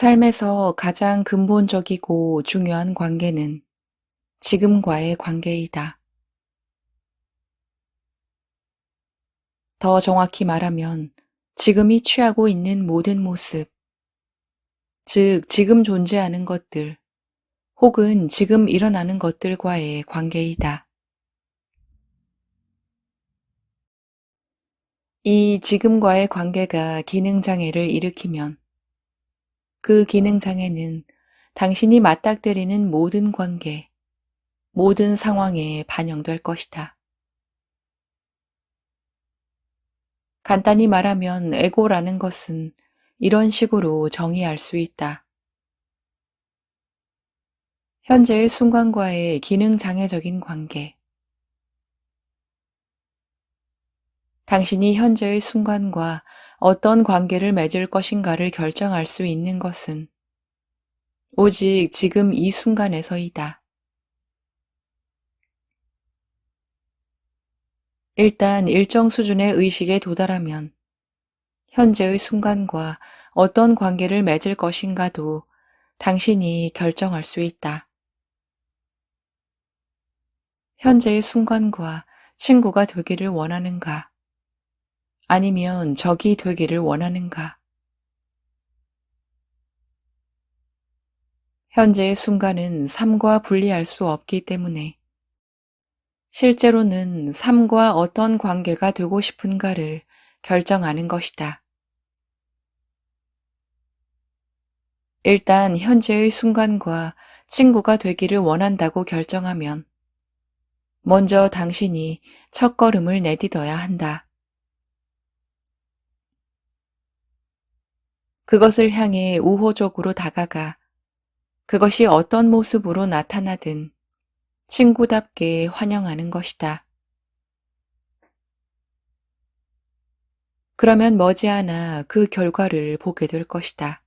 삶에서 가장 근본적이고 중요한 관계는 지금과의 관계이다. 더 정확히 말하면 지금이 취하고 있는 모든 모습, 즉, 지금 존재하는 것들, 혹은 지금 일어나는 것들과의 관계이다. 이 지금과의 관계가 기능장애를 일으키면 그 기능장애는 당신이 맞닥뜨리는 모든 관계, 모든 상황에 반영될 것이다. 간단히 말하면 에고라는 것은 이런 식으로 정의할 수 있다. 현재의 순간과의 기능장애적인 관계. 당신이 현재의 순간과 어떤 관계를 맺을 것인가를 결정할 수 있는 것은 오직 지금 이 순간에서이다. 일단 일정 수준의 의식에 도달하면 현재의 순간과 어떤 관계를 맺을 것인가도 당신이 결정할 수 있다. 현재의 순간과 친구가 되기를 원하는가? 아니면 적이 되기를 원하는가? 현재의 순간은 삶과 분리할 수 없기 때문에 실제로는 삶과 어떤 관계가 되고 싶은가를 결정하는 것이다. 일단 현재의 순간과 친구가 되기를 원한다고 결정하면 먼저 당신이 첫 걸음을 내딛어야 한다. 그것을 향해 우호적으로 다가가 그것이 어떤 모습으로 나타나든 친구답게 환영하는 것이다. 그러면 머지않아 그 결과를 보게 될 것이다.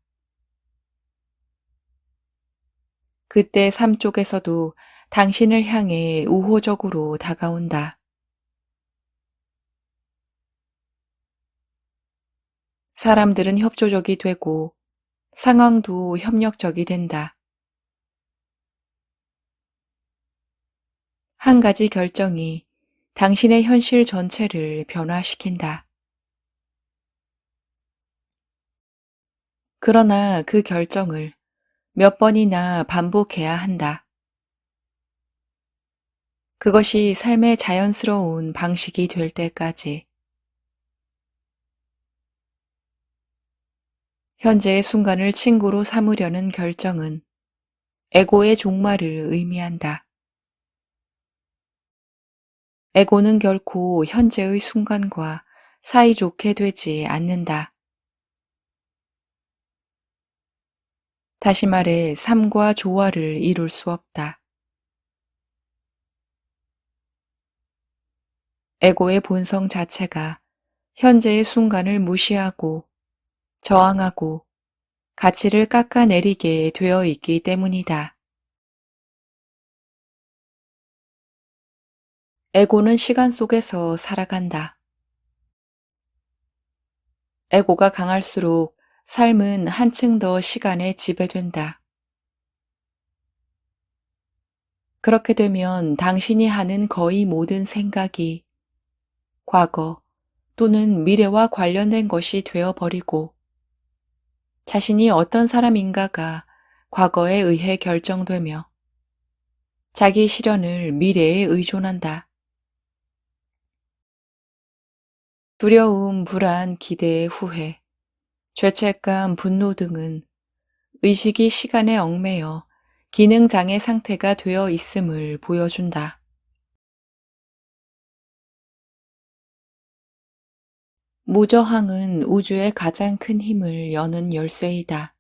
그때 삶 쪽에서도 당신을 향해 우호적으로 다가온다. 사람들은 협조적이 되고 상황도 협력적이 된다. 한 가지 결정이 당신의 현실 전체를 변화시킨다. 그러나 그 결정을 몇 번이나 반복해야 한다. 그것이 삶의 자연스러운 방식이 될 때까지. 현재의 순간을 친구로 삼으려는 결정은 에고의 종말을 의미한다. 에고는 결코 현재의 순간과 사이좋게 되지 않는다. 다시 말해 삶과 조화를 이룰 수 없다. 에고의 본성 자체가 현재의 순간을 무시하고 저항하고 가치를 깎아내리게 되어 있기 때문이다. 에고는 시간 속에서 살아간다. 에고가 강할수록 삶은 한층 더 시간에 지배된다. 그렇게 되면 당신이 하는 거의 모든 생각이 과거 또는 미래와 관련된 것이 되어버리고 자신이 어떤 사람인가가 과거에 의해 결정되며 자기 실현을 미래에 의존한다. 두려움, 불안, 기대, 후회, 죄책감, 분노 등은 의식이 시간에 얽매여 기능장애 상태가 되어 있음을 보여준다. 무저항은 우주의 가장 큰 힘을 여는 열쇠이다.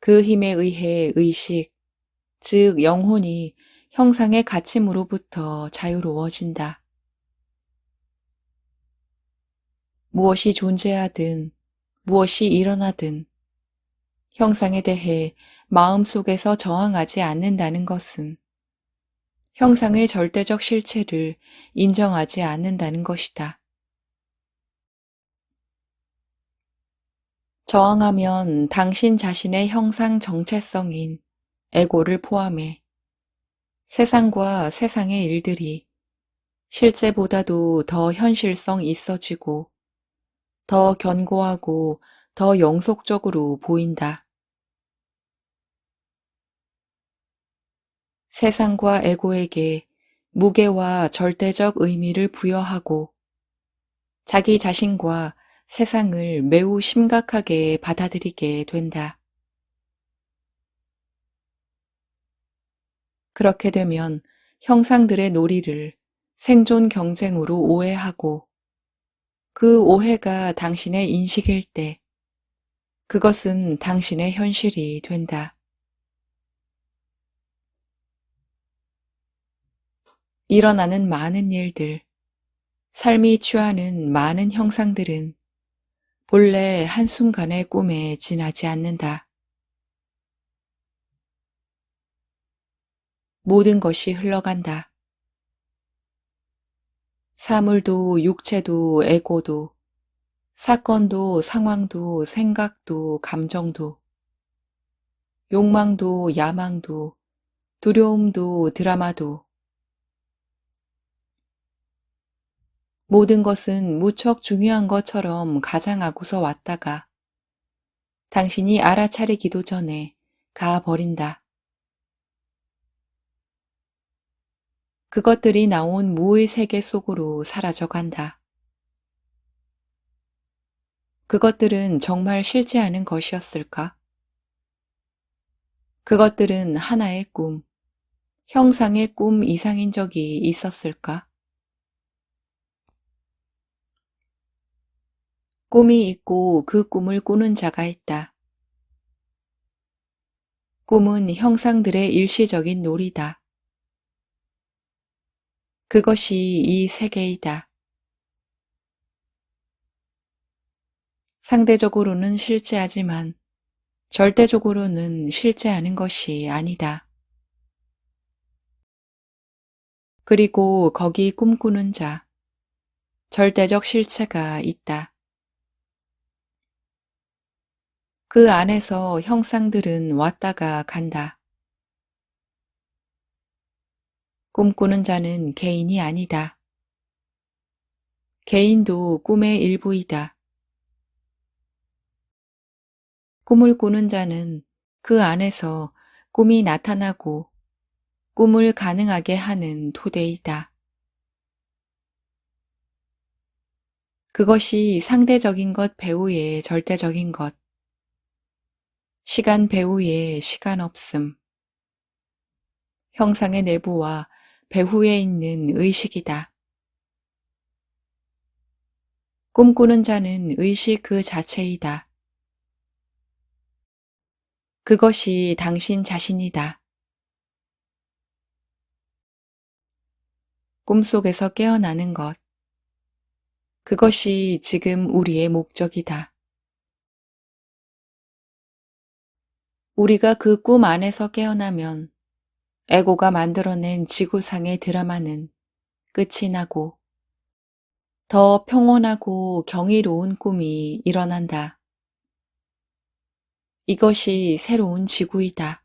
그 힘에 의해 의식, 즉 영혼이 형상의 가침으로부터 자유로워진다. 무엇이 존재하든 무엇이 일어나든 형상에 대해 마음속에서 저항하지 않는다는 것은 형상의 절대적 실체를 인정하지 않는다는 것이다. 저항하면 당신 자신의 형상 정체성인 에고를 포함해 세상과 세상의 일들이 실제보다도 더 현실성 있어지고 더 견고하고 더 영속적으로 보인다. 세상과 에고에게 무게와 절대적 의미를 부여하고 자기 자신과 세상을 매우 심각하게 받아들이게 된다. 그렇게 되면 형상들의 놀이를 생존 경쟁으로 오해하고 그 오해가 당신의 인식일 때 그것은 당신의 현실이 된다. 일어나는 많은 일들, 삶이 취하는 많은 형상들은 본래 한순간의 꿈에 지나지 않는다. 모든 것이 흘러간다. 사물도 육체도 에고도 사건도 상황도 생각도 감정도 욕망도 야망도 두려움도 드라마도 모든 것은 무척 중요한 것처럼 가장하고서 왔다가 당신이 알아차리기도 전에 가버린다. 그것들이 나온 무의 세계 속으로 사라져 간다. 그것들은 정말 실제 않은 것이었을까? 그것들은 하나의 꿈, 형상의 꿈 이상인 적이 있었을까? 꿈이 있고 그 꿈을 꾸는 자가 있다. 꿈은 형상들의 일시적인 놀이다. 그것이 이 세계이다. 상대적으로는 실제하지만 절대적으로는 실제하는 것이 아니다. 그리고 거기 꿈꾸는 자, 절대적 실체가 있다. 그 안에서 형상들은 왔다가 간다. 꿈꾸는 자는 개인이 아니다. 개인도 꿈의 일부이다. 꿈을 꾸는 자는 그 안에서 꿈이 나타나고 꿈을 가능하게 하는 토대이다. 그것이 상대적인 것 배후의 절대적인 것. 시간 배후의 시간 없음. 형상의 내부와 배후에 있는 의식이다. 꿈꾸는 자는 의식 그 자체이다. 그것이 당신 자신이다. 꿈속에서 깨어나는 것. 그것이 지금 우리의 목적이다. 우리가 그 꿈 안에서 깨어나면 에고가 만들어낸 지구상의 드라마는 끝이 나고 더 평온하고 경이로운 꿈이 일어난다. 이것이 새로운 지구이다.